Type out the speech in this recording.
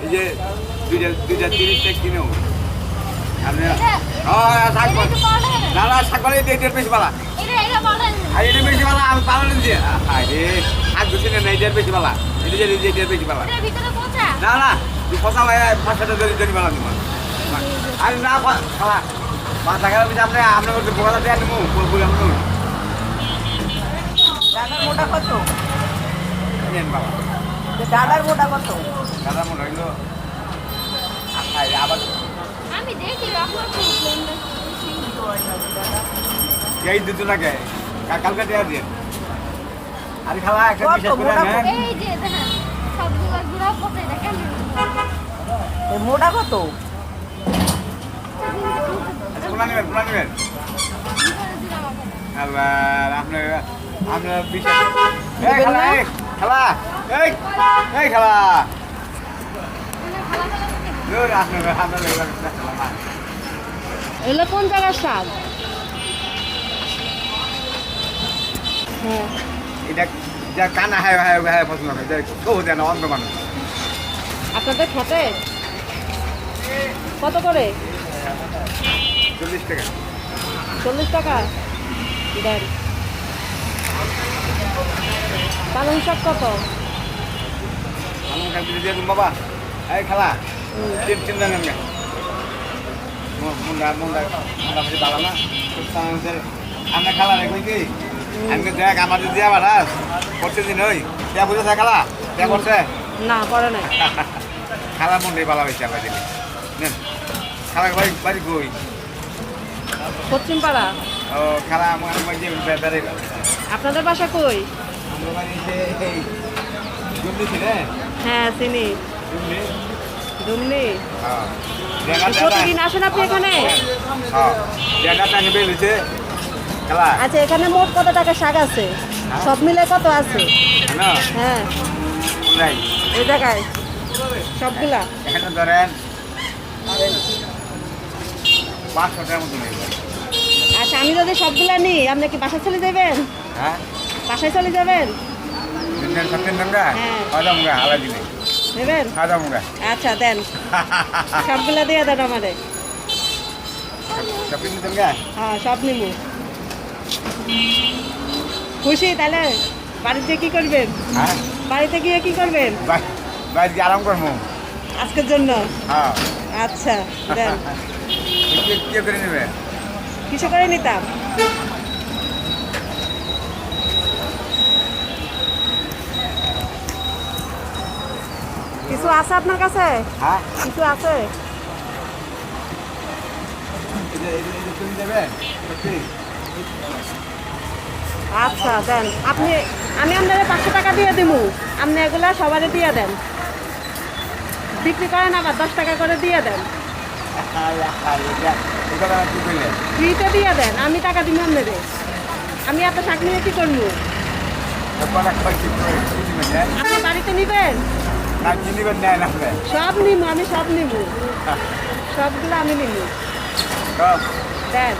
এই যা দুইটা দুইটা তিরিশ কিনেও। পালে দিয়ে দেড় বেশি পালা। আর এটা বেশি পালা আমি পালা নিচ্ছি আরে শাক দুশো না এই বেশি পালা। এটা যে এই বেশি পালা। না না ভাই পাঁচশোটা ধরে ধরে পালা তোমার আরে না খালা পাঁচ টাকার পিছিয়ে আপনি আপনার মধ্যে বোকা দিয়ে আনব বলে দাদার মোটা কত? নেন বাবা। দাদার মোটা কত? দাদা মনে হইল আবার আমি দেখি এই দিত না কে কালকে দেওয়া দিয়ে। আরে খালা একটা বিশেষ করে মোটা নেন। এই যে দেখেন সবগুলো গুঁড়া পচে দেখেন। মোটা কত? নেবেন কোনা নেবেন আবার আপনার আপনার খালা? এই এই খালা। এগুলো জায়গার শাক হ্যাঁ এটা যা কানা হায় হায় হায় পছন্দ করে কেউ দেয় না অন্ধ মানুষ। আপনাদের খেতে কত করে? চল্লিশ টাকা। চল্লিশ টাকা? দেন। পালং শাক কত? আমার কাছে দিয়ে বাবা। এই খালা। তিন তিন জানেন মুন্ডা মুন্ডা মুন্ডা ভাজি বালা না। আমরা খালা রে কই কি আমি দেখ আমার দিয়ে আবার হাস করতে দিন ওই। কে বুঝেছে খালা? কে করছে না করে নাই। খালা মুন্ডাই বালা হয়েছে আমরা দিলি। নেন। খালা বাড়ি বাড়ি কই? পশ্চিম ও খালা আমার আমার বেড়াই আপনাদের বাসা কই? আমরা এই হ্যাঁ চিনি। জুমলি ডুমনি? হ্যাঁ। প্রতিদিন আসেন আপনি এখানে? হ্যাঁ। লিছে খেলা। আচ্ছা এখানে মোট কত টাকা শাক আছে? সব মিলে কত আছে? হ্যাঁ। নাই এই জায়গায়। সবগুলা? এখানে ধরেন পাঁচশো টাকার মতো নেই। আচ্ছা আমি যদি সবগুলা নিই আপনি কি বাসা চলে যাবেন? হ্যাঁ। বাসায় চলে যাবেন? সত্যেন হ্যাঁ। খাওয়া খাওয়া আচ্ছা দেন। সবগুলা দিয়ে দেন দঙ্গা হ্যাঁ সব খুশি? তাহলে বাড়িতে কি করবেন? হ্যাঁ। বাড়িতে গিয়ে কি করবেন? আরাম করব। আজকের জন্য? হ্যাঁ। আচ্ছা দেন। কে করে নেবে? কিছু করে নিতাম। কিছু আছে আপনার কাছে? হ্যাঁ। কিছু আছে? দেবে আচ্ছা দেন। আপনি আমি আপনার পাঁচশো টাকা দিয়ে দিমু। আপনি এগুলা সবারই দিয়ে দেন। বিক্রি করেন আবার দশ টাকা করে দিয়ে দেন। ফ্রিতে দিয়ে দেন, আমি টাকা দিব আপনারে। আমি এত শাক নিয়ে কি করব? আপনি বাড়িতে নিবেন? সব নিব আমি সব নিব সবগুলো আমি নিব দেন।